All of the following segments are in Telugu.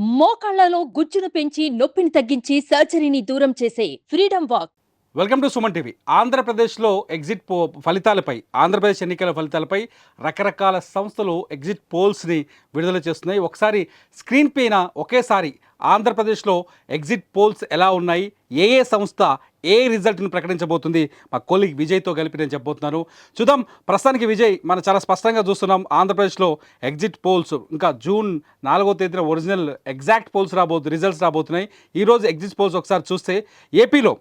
మోకాళ్ళలో గుజ్జును పెంచి నొప్పిని తగ్గించి సర్జరీని దూరం చేసే freedom walk. Welcome to Suman TV. ఆంధ్రప్రదేశ్లో ఎగ్జిట్ పో ఫలితాలపై ఆంధ్రప్రదేశ్ ఎన్నికల ఫలితాలపై రకరకాల సంస్థలు ఎగ్జిట్ పోల్స్ని విడుదల చేస్తున్నాయి. ఒకసారి స్క్రీన్ పైన ఒకేసారి ఆంధ్రప్రదేశ్లో ఎగ్జిట్ పోల్స్ ఎలా ఉన్నాయి? ఏ ఏ సంస్థ ఏ రిజల్ట్ని ప్రకటించబోతుంది? మా కొలిగ్ విజయ్తో కలిపి నేను చెప్పబోతున్నాను. చూద్దాం ప్రస్తుతానికి విజయ్ మనం చాలా స్పష్టంగా చూస్తున్నాం ఆంధ్రప్రదేశ్లో ఎగ్జిట్ పోల్స్. ఇంకా జూన్ నాలుగో తేదీన ఒరిజినల్ ఎగ్జాక్ట్ పోల్స్ రాబోతు రిజల్ట్స్ రాబోతున్నాయి. ఈరోజు ఎగ్జిట్ పోల్స్ ఒకసారి చూస్తే ఏపీలో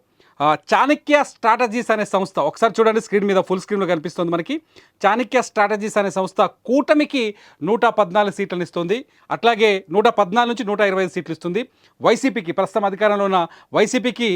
చాణక్య స్ట్రాటజీస్ అనే సంస్థ ఒకసారి చూడండి స్క్రీన్ మీద ఫుల్ స్క్రీన్లో కనిపిస్తుంది మనకి. చాణక్య స్ట్రాటజీస్ అనే సంస్థ కూటమికి నూట పద్నాలుగు సీట్లను ఇస్తుంది. అట్లాగే నూట పద్నాలుగు నుంచి నూట ఇరవై ఐదు సీట్లు ఇస్తుంది. వైసీపీకి ప్రస్తుతం అధికారంలో ఉన్న వైసీపీకి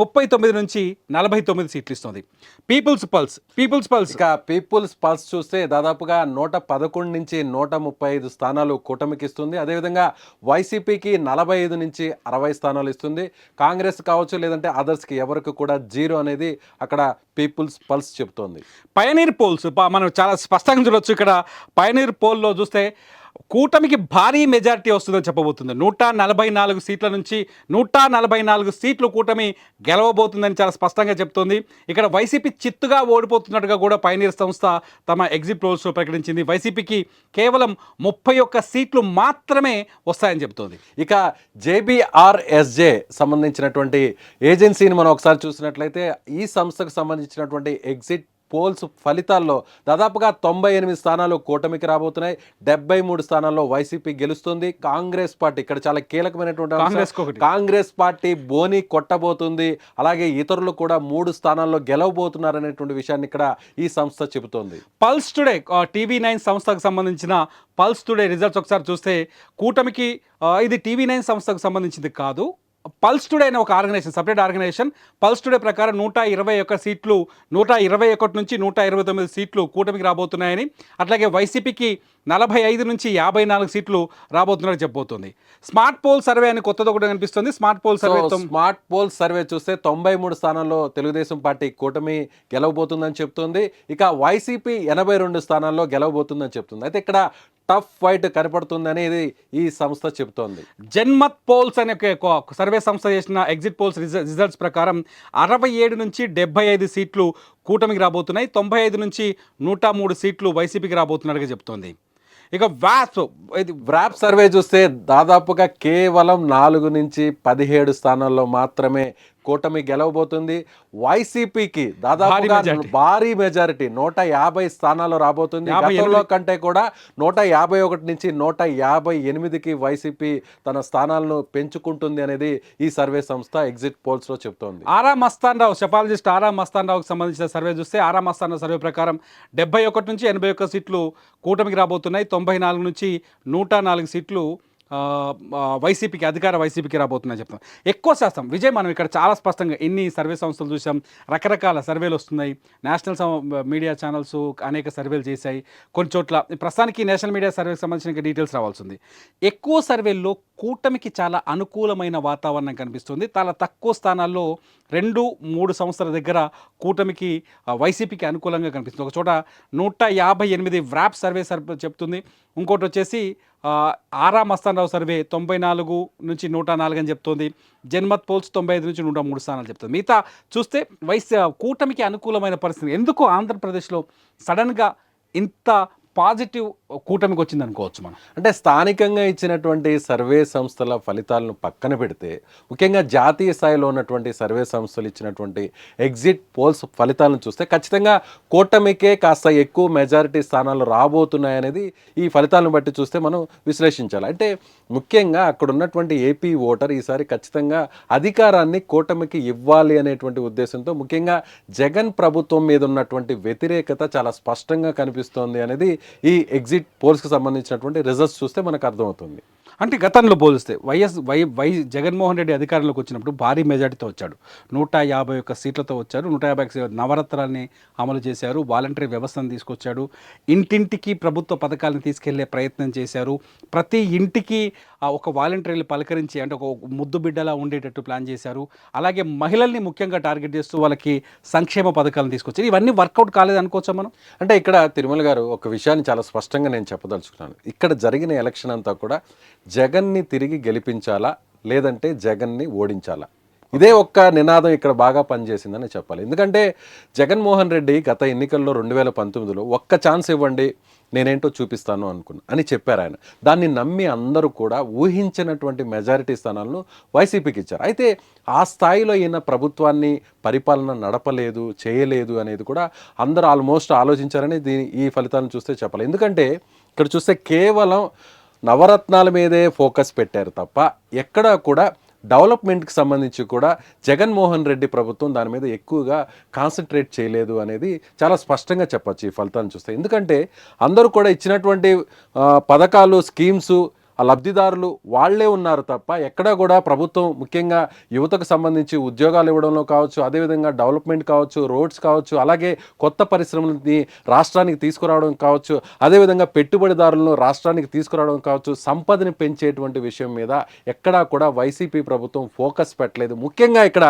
ముప్పై తొమ్మిది నుంచి నలభై తొమ్మిది సీట్లు ఇస్తుంది. People's pulse people's pulse. ఇక పీపుల్స్ పల్స్ చూస్తే దాదాపుగా నూట పదకొండు నుంచి నూట ముప్పై ఐదు స్థానాలు కూటమికి ఇస్తుంది. అదేవిధంగా వైసీపీకి నలభై ఐదు నుంచి అరవై స్థానాలు ఇస్తుంది. కాంగ్రెస్ కావచ్చు లేదంటే అదర్స్కి ఎవరికి కూడా జీరో అనేది అక్కడ పీపుల్స్ పల్స్ చెబుతోంది. పయనీర్ పోల్స్ మనం చాలా స్పష్టంగా చూడొచ్చు. ఇక్కడ పయనీర్ పోల్లో చూస్తే కూటమికి భారీ మెజారిటీ వస్తుందని చెప్పబోతుంది. నూట నలభై నాలుగు సీట్ల నుంచి నూట నలభై నాలుగు సీట్లు కూటమి గెలవబోతుందని చాలా స్పష్టంగా చెప్తోంది. ఇక్కడ వైసీపీ చిత్తుగా ఓడిపోతున్నట్టుగా కూడా పైనీర్ సంస్థ తమ ఎగ్జిట్ పోల్స్లో ప్రకటించింది. వైసీపీకి కేవలం ముప్పై ఒక్క సీట్లు మాత్రమే వస్తాయని చెబుతోంది ఇక జేబీఆర్ఎస్జే సంబంధించినటువంటి ఏజెన్సీని మనం ఒకసారి చూసినట్లయితే ఈ సంస్థకు సంబంధించినటువంటి ఎగ్జిట్ పోల్స్ ఫలితాల్లో దాదాపుగా తొంభై ఎనిమిది స్థానాలు కూటమికి రాబోతున్నాయి. డెబ్బై మూడు స్థానాల్లో వైసీపీ గెలుస్తుంది. కాంగ్రెస్ పార్టీ ఇక్కడ చాలా కీలకమైనటువంటి ఒకటి. కాంగ్రెస్ పార్టీ బోని కొట్టబోతుంది. అలాగే ఇతరులు కూడా మూడు స్థానాల్లో గెలవబోతున్నారు అనేటువంటి విషయాన్ని ఇక్కడ ఈ సంస్థ చెబుతోంది. పల్స్ టుడే టీవీ నైన్ సంస్థకు సంబంధించిన పల్స్ టుడే రిజల్ట్స్ ఒకసారి చూస్తే కూటమికి ఇది టీవీ నైన్ సంస్థకు సంబంధించింది కాదు. పల్స్ టుడే అనే ఒక organisation separate organisation pulse today ప్రకారం నూట ఇరవై ఒక్క సీట్లు నూట ఇరవై ఒకటి నుంచి నూట ఇరవై తొమ్మిది సీట్లు కూటమికి రాబోతున్నాయని అట్లాగే వైసీపీకి నలభై ఐదు నుంచి యాభై నాలుగు సీట్లు రాబోతున్నట్టు చెప్పబోతుంది. స్మార్ట్ పోల్ సర్వే అని కొత్తది ఒకటి కనిపిస్తుంది. Smart poll survey smart poll survey చూస్తే తొంభై మూడు స్థానాల్లో తెలుగుదేశం పార్టీ కూటమి గెలవబోతుందని చెప్తుంది. ఇక వైసీపీ ఎనభై రెండు స్థానాల్లో గెలవబోతుందని చెప్తుంది. అయితే ఇక్కడ టఫ్ ఫైట్ కనపడుతుంది అనేది ఈ సంస్థ చెబుతోంది జన్మత్ పోల్స్ అనే సర్వే సంస్థ చేసిన ఎగ్జిట్ పోల్స్ రిజ- రిజల్ట్స్ ప్రకారం అరవై ఏడు నుంచి డెబ్బై ఐదు సీట్లు కూటమికి రాబోతున్నాయి. తొంభై ఐదు నుంచి నూట మూడు సీట్లు వైసీపీకి రాబోతున్నట్టుగా చెప్తోంది. ఇక వ్యాస్ ఇది వ్రాప్ సర్వే చూస్తే దాదాపుగా కేవలం నాలుగు నుంచి పదిహేడు స్థానాల్లో మాత్రమే కూటమి గెలవబోతుంది. వైసీపీకి దాదాపుగా majority. భారీ మెజారిటీ నూట యాభై స్థానాలు రాబోతుంది. గతంలో. కంటే కూడా నూట యాభై ఒకటి నుంచి నూట యాభై ఎనిమిదికి వైసీపీ తన స్థానాలను పెంచుకుంటుంది అనేది ఈ సర్వే సంస్థ ఎగ్జిట్ పోల్స్లో చెప్తోంది. ఆరా మస్తాన్ రావు సెఫాలజిస్ట్ ఆరా మస్తాన్ రావుకి సంబంధించిన సర్వే చూస్తే ఆరా మస్తాన్ రావు సర్వే ప్రకారం డెబ్బై ఒకటి నుంచి ఎనభై ఒక్క సీట్లు కూటమికి రాబోతున్నాయి. తొంభై నాలుగు నుంచి నూట నాలుగు సీట్లు వైసీపీకి అధికార వైసీపీకి రాబోతున్నాయి చెప్తాం. ఎక్కువ శాతం విజయ్ మనం ఇక్కడ చాలా స్పష్టంగా ఎన్ని సర్వే సంస్థలు చూసాం రకరకాల సర్వేలు వస్తున్నాయి. నేషనల్ మీడియా ఛానల్స్ అనేక సర్వేలు చేశాయి. కొన్ని చోట్ల ప్రస్తుతానికి నేషనల్ మీడియా సర్వేకి సంబంధించిన డీటెయిల్స్ రావాల్సి ఉంది. ఎక్కువ సర్వేల్లో కూటమికి చాలా అనుకూలమైన వాతావరణం కనిపిస్తుంది. చాలా తక్కువ స్థానాల్లో రెండు మూడు సంవత్సరాల దగ్గర కూటమికి వైసీపీకి అనుకూలంగా కనిపిస్తుంది. ఒక చోట నూట యాభై ఎనిమిది వ్రాప్ సర్వే సర్వే చెప్తుంది. ఇంకోటి వచ్చేసి ఆరా మస్తానరావు సర్వే తొంభై నాలుగు నుంచి నూట నాలుగు అని చెప్తోంది. జన్మత్ పోల్స్ తొంభై ఐదు నుంచి నూట మూడు స్థానాలు చెప్తుంది. మిగతా చూస్తే వైస్ కూటమికి అనుకూలమైన పరిస్థితి. ఎందుకు ఆంధ్రప్రదేశ్లో సడన్గా ఇంత పాజిటివ్ కూటమికి వచ్చింది అనుకోవచ్చు మనం. అంటే స్థానికంగా ఇచ్చినటువంటి సర్వే సంస్థల ఫలితాలను పక్కన పెడితే ముఖ్యంగా జాతీయ స్థాయిలో ఉన్నటువంటి సర్వే సంస్థలు ఇచ్చినటువంటి ఎగ్జిట్ పోల్స్ ఫలితాలను చూస్తే ఖచ్చితంగా కూటమికే కాస్త ఎక్కువ మెజారిటీ స్థానాలు రాబోతున్నాయనేది ఈ ఫలితాలను బట్టి చూస్తే మనం విశ్లేషించాలి. అంటే ముఖ్యంగా అక్కడ ఉన్నటువంటి ఏపీ ఓటర్ ఈసారి ఖచ్చితంగా అధికారాన్ని కూటమికి ఇవ్వాలి అనేటువంటి ఉద్దేశంతో ముఖ్యంగా జగన్ ప్రభుత్వం మీద ఉన్నటువంటి వ్యతిరేకత చాలా స్పష్టంగా కనిపిస్తోంది అనేది ఈ ఎగ్జిట్ పోల్స్కి సంబంధించినటువంటి రిజల్ట్స్ చూస్తే మనకు అర్థమవుతుంది. అంటే గతంలో పోలిస్తే YS Y Y Jaganmohan Reddy అధికారంలోకి వచ్చినప్పుడు భారీ మెజార్టీతో వచ్చాడు. నూట యాభై ఒక్క సీట్లతో వచ్చారు. నూట యాభై నవరత్నాన్ని అమలు చేశారు. వాలంటరీ వ్యవస్థను తీసుకొచ్చాడు. ఇంటింటికి ప్రభుత్వ పథకాలను తీసుకెళ్ళే ప్రయత్నం చేశారు. ప్రతి ఇంటికి ఒక వాలంటీర్లు పలకరించి అంటే ఒక ముద్దు బిడ్డలా ఉండేటట్టు ప్లాన్ చేశారు. అలాగే మహిళల్ని ముఖ్యంగా టార్గెట్ చేస్తూ వాళ్ళకి సంక్షేమ పథకాలను తీసుకొచ్చారు. ఇవన్నీ వర్కౌట్ కాలేదు అనుకోవచ్చా మనం? అంటే ఇక్కడ తిరుమల గారు ఒక విషయాన్ని చాలా స్పష్టంగా నేను చెప్పదలుచుకున్నాను. ఇక్కడ జరిగిన ఎలక్షన్ అంతా కూడా జగన్ని తిరిగి గెలిపించాలా? లేదంటే జగన్ని ఓడించాలా? ఇదే ఒక్క నినాదం ఇక్కడ బాగా పనిచేసిందని చెప్పాలి. ఎందుకంటే జగన్మోహన్ రెడ్డి గత ఎన్నికల్లో రెండు వేల పంతొమ్మిదిలో ఒక్క ఛాన్స్ ఇవ్వండి నేనేంటో చూపిస్తాను అనుకున్నా అని చెప్పారు ఆయన. దాన్ని నమ్మి అందరూ కూడా ఊహించినటువంటి మెజారిటీ స్థానాలను వైసీపీకి ఇచ్చారు. అయితే ఆ స్థాయిలో ఈయన ప్రభుత్వాన్ని పరిపాలన నడపలేదు చేయలేదు అనేది కూడా అందరూ ఆల్మోస్ట్ ఆలోచించారని దీని ఈ ఫలితాలను చూస్తే చెప్పాలి. ఎందుకంటే ఇక్కడ చూస్తే కేవలం నవరత్నాల మీదే ఫోకస్ పెట్టారు తప్ప ఎక్కడా కూడా డెవలప్మెంట్కి సంబంధించి కూడా జగన్మోహన్ రెడ్డి ప్రభుత్వం దాని మీద ఎక్కువగా కాన్సన్ట్రేట్ చేయలేదు అనేది చాలా స్పష్టంగా చెప్పొచ్చు ఈ ఫలితాన్ని చూస్తే. ఎందుకంటే అందరూ కూడా ఇచ్చినటువంటి పథకాలు స్కీమ్స్ ఆ లబ్ధిదారులు వాళ్ళే ఉన్నారు తప్ప ఎక్కడా కూడా ప్రభుత్వం ముఖ్యంగా యువతకు సంబంధించి ఉద్యోగాలు ఇవ్వడంలో కావచ్చు అదేవిధంగా డెవలప్మెంట్ కావచ్చు రోడ్స్ కావచ్చు అలాగే కొత్త పరిశ్రమలని రాష్ట్రానికి తీసుకురావడం కావచ్చు అదేవిధంగా పెట్టుబడిదారులను రాష్ట్రానికి తీసుకురావడం కావచ్చు సంపదని పెంచేటువంటి విషయం మీద ఎక్కడా కూడా వైసీపీ ప్రభుత్వం ఫోకస్ పెట్టలేదు. ముఖ్యంగా ఇక్కడ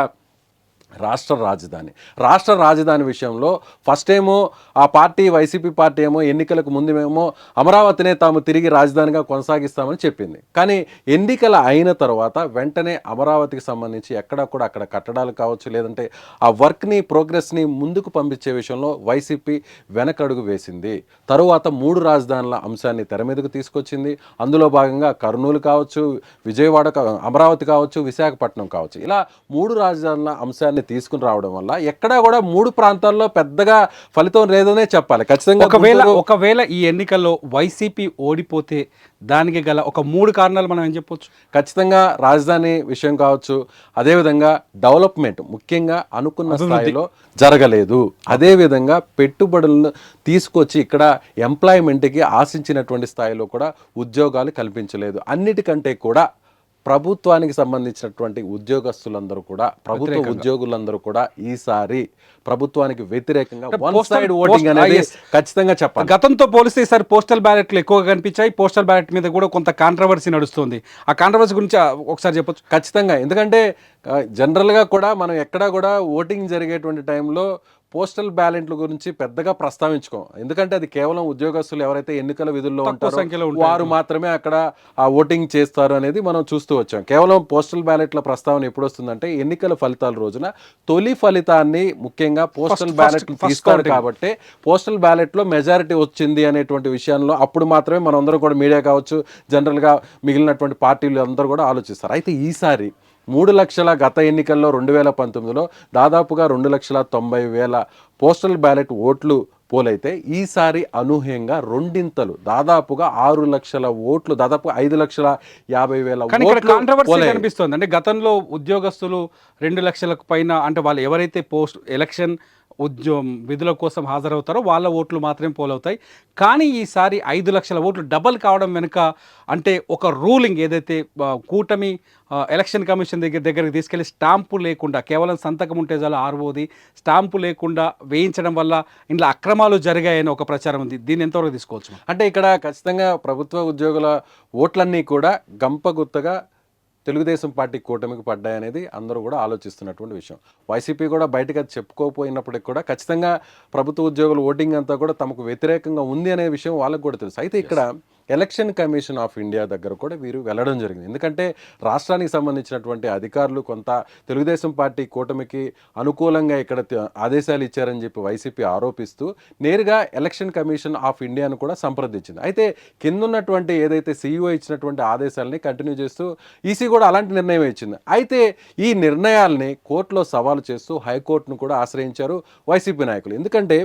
రాష్ట్ర రాజధాని. రాష్ట్ర రాజధాని విషయంలో ఫస్ట్ ఏమో ఆ పార్టీ వైసీపీ పార్టీ ఏమో ఎన్నికలకు ముందేమో అమరావతినే తాము తిరిగి రాజధానిగా కొనసాగిస్తామని చెప్పింది. కానీ ఎన్నికల అయిన తర్వాత వెంటనే అమరావతికి సంబంధించి ఎక్కడ కూడా అక్కడ కట్టడాలు కావచ్చు లేదంటే ఆ వర్క్ని ప్రోగ్రెస్ని ముందుకు పంపించే విషయంలో వైసీపీ వెనకడుగు వేసింది. తరువాత మూడు రాజధానుల అంశాన్ని తెర మీదకు తీసుకొచ్చింది. అందులో భాగంగా కర్నూలు కావచ్చు విజయవాడ అమరావతి కావచ్చు విశాఖపట్నం కావచ్చు. ఇలా మూడు రాజధానుల అంశాన్ని తీసుకుని రావడం వల్ల ఎక్కడా కూడా మూడు ప్రాంతాల్లో పెద్దగా ఫలితం లేదనే చెప్పాలి. ఖచ్చితంగా ఒకవేళ ఒకవేళ ఈ ఎన్నికల్లో వైసీపీ ఓడిపోతే దానికి గల ఒక మూడు కారణాలు మనం ఏం చెప్పొచ్చు? ఖచ్చితంగా రాజధాని విషయం కావచ్చు అదేవిధంగా డెవలప్మెంట్ ముఖ్యంగా అనుకున్న స్థాయిలో జరగలేదు. అదేవిధంగా పెట్టుబడులను తీసుకొచ్చి ఇక్కడ ఎంప్లాయ్మెంట్కి ఆశించినటువంటి స్థాయిలో కూడా ఉద్యోగాలు కల్పించలేదు. అన్నిటికంటే కూడా ప్రభుత్వానికి సంబంధించినటువంటి ఉద్యోగస్తులందరూ కూడా ప్రభుత్వ ఉద్యోగులందరూ కూడా ఈసారి ప్రభుత్వానికి వ్యతిరేకంగా one postal- side voting post- అనేది yes. ఖచ్చితంగా చెప్పాలి. గతంతో పోలిస్తే ఈసారి పోస్టల్ బ్యాలెట్లు ఎక్కువగా కనిపించాయి. పోస్టల్ బ్యాలెట్ మీద కూడా కొంత కాంట్రవర్సీ నడుస్తుంది. ఆ కాంట్రవర్సీ గురించి ఒకసారి చెప్పొచ్చు. ఖచ్చితంగా. ఎందుకంటే జనరల్గా కూడా మనం ఎక్కడా కూడా ఓటింగ్ జరిగేటువంటి టైంలో పోస్టల్ బ్యాలెట్ల గురించి పెద్దగా ప్రస్తావించుకోం ఎందుకంటే అది కేవలం ఉద్యోగస్తులు ఎవరైతే ఎన్నికల విధుల్లో ఉంటారో. వారు మాత్రమే అక్కడ ఆ ఓటింగ్ చేస్తారు అనేది మనం చూస్తూ వచ్చాం కేవలం పోస్టల్ బ్యాలెట్ల ప్రస్తావన ఎప్పుడు వస్తుందంటే ఎన్నికల ఫలితాల రోజున తొలి ఫలితాన్ని ముఖ్యంగా పోస్టల్ బ్యాలెట్ తీస్తారు counting. కాబట్టి పోస్టల్ బ్యాలెట్లో మెజారిటీ వచ్చింది అనేటువంటి విషయంలో అప్పుడు మాత్రమే మనం అందరూ కూడా మీడియా కావచ్చు జనరల్గా మిగిలినటువంటి పార్టీలు అందరూ కూడా ఆలోచిస్తారు అయితే ఈసారి మూడు లక్షల గత ఎన్నికల్లో రెండు వేల పంతొమ్మిదిలో దాదాపుగా రెండు లక్షల తొంభై వేల పోస్టల్ బ్యాలెట్ ఓట్లు పోలైతే ఈసారి అనూహ్యంగా రెండింతలు దాదాపుగా ఆరు లక్షల ఓట్లు దాదాపు ఐదు లక్షల యాభై వేల. కనిపిస్తుంది అంటే గతంలో ఉద్యోగస్తులు రెండు లక్షలకు పైన అంటే వాళ్ళు ఎవరైతే పోస్ట్ ఎలక్షన్ ఉద్యోగం విధుల కోసం హాజరవుతారో వాళ్ళ ఓట్లు మాత్రమే పోలవుతాయి. కానీ ఈసారి ఐదు లక్షల ఓట్లు డబల్ కావడం వెనుక అంటే ఒక రూలింగ్ ఏదైతే కూటమి ఎలక్షన్ కమిషన్ దగ్గర దగ్గరికి తీసుకెళ్ళి స్టాంపు లేకుండా కేవలం సంతకం ఉంటే చాలు ఆర్వోది స్టాంపు లేకుండా వేయించడం వల్ల ఇంట్లో అక్రమాలు జరిగాయని ఒక ప్రచారం ఉంది. దీన్ని ఎంతవరకు తీసుకోవచ్చు? అంటే ఇక్కడ ఖచ్చితంగా ప్రభుత్వ ఉద్యోగుల ఓట్లన్నీ కూడా గంపగుత్తగా తెలుగుదేశం పార్టీ కూటమికి పడ్డాయనేది అందరూ కూడా ఆలోచిస్తున్నటువంటి విషయం. వైసీపీ కూడా బయటకు అది చెప్పుకోకపోయినప్పటికీ కూడా ఖచ్చితంగా ప్రభుత్వ ఉద్యోగుల ఓటింగ్ అంతా కూడా తమకు వ్యతిరేకంగా ఉంది అనే విషయం వాళ్ళకు కూడా తెలుసు. అయితే ఇక్కడ ఎలక్షన్ కమిషన్ ఆఫ్ ఇండియా దగ్గర కూడా వీరు వెళ్ళడం జరిగింది. ఎందుకంటే రాష్ట్రానికి సంబంధించినటువంటి అధికారులు కొంత తెలుగుదేశం పార్టీ కూటమికి అనుకూలంగా ఇక్కడ ఆదేశాలు ఇచ్చారని చెప్పి వైసీపీ ఆరోపిస్తూ నేరుగా ఎలక్షన్ కమిషన్ ఆఫ్ ఇండియాను కూడా సంప్రదించింది. అయితే కింద ఉన్నటువంటి ఏదైతే సీఈఓ ఇచ్చినటువంటి ఆదేశాలని కంటిన్యూ చేస్తూ ఈసీ కూడా అలాంటి నిర్ణయం ఇచ్చింది. అయితే ఈ నిర్ణయాల్ని కోర్టులో సవాలు చేస్తూ హైకోర్టును కూడా ఆశ్రయించారు వైసీపీ నాయకులు. ఎందుకంటే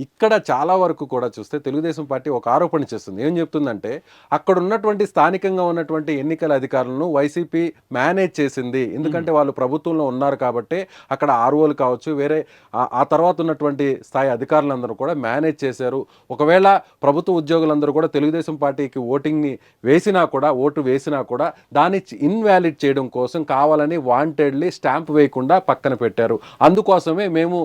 ఇక్కడ చాలా వరకు కూడా చూస్తే తెలుగుదేశం పార్టీ ఒక ఆరోపణ చేస్తుంది. ఏం చెప్తుందంటే అక్కడ ఉన్నటువంటి స్థానికంగా ఉన్నటువంటి ఎన్నికల అధికారులను వైసీపీ మేనేజ్ చేసింది. ఎందుకంటే వాళ్ళు ప్రభుత్వంలో ఉన్నారు కాబట్టి అక్కడ ఆర్ఓలు కావచ్చు వేరే ఆ- తర్వాత ఉన్నటువంటి స్థాయి అధికారులందరూ కూడా మేనేజ్ చేశారు. ఒకవేళ ప్రభుత్వ ఉద్యోగులందరూ కూడా తెలుగుదేశం పార్టీకి ఓటింగ్ని వేసినా కూడా ఓటు వేసినా కూడా దాన్ని ఇన్వాలిడ్ చేయడం కోసం కావాలని వాంటెడ్లీ స్టాంప్ వేయకుండా పక్కన పెట్టారు. అందుకోసమే మేము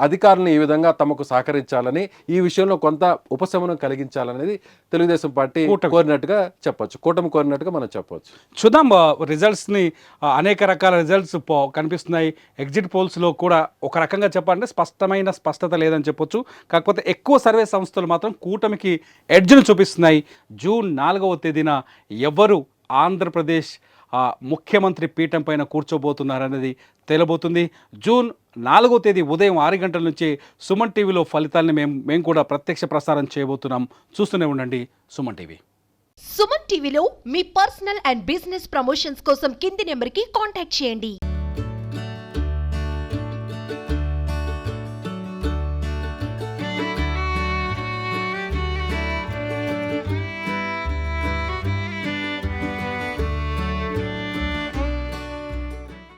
అధికారులను ఈ విధంగా తమకు సహకరించారు పరిష్కరించాలని ఈ విషయంలో కొంత ఉపశమనం కలిగించాలనేది తెలుగుదేశం పార్టీ. కోరినట్టుగా చెప్పొచ్చు. కూటమి కోరినట్టుగా మనం చెప్పొచ్చు. చూద్దాం రిజల్ట్స్ని అనేక రకాల రిజల్ట్స్ పో కనిపిస్తున్నాయి. ఎగ్జిట్ పోల్స్లో కూడా ఒక రకంగా చెప్పాలంటే స్పష్టమైన స్పష్టత లేదని చెప్పొచ్చు. కాకపోతే ఎక్కువ సర్వే సంస్థలు మాత్రం కూటమికి ఎడ్జ్ను చూపిస్తున్నాయి. జూన్ నాలుగవ తేదీన ఎవరు ఆంధ్రప్రదేశ్ ఆ, ముఖ్యమంత్రి పీఠం పైన కూర్చోబోతున్నారనేది తేలబోతుంది. జూన్ నాలుగో తేదీ ఉదయం ఆరు గంటల నుంచి సుమన్ టీవీలో ఫలితాలను మేము మేము కూడా ప్రత్యక్ష ప్రసారం చేయబోతున్నాం. చూస్తూనే ఉండండి సుమన్ టీవీ. సుమన్ టీవీలో మీ పర్సనల్ అండ్ బిజినెస్ ప్రమోషన్స్ కోసం కింది నెంబర్కి కాంటాక్ట్ చేయండి.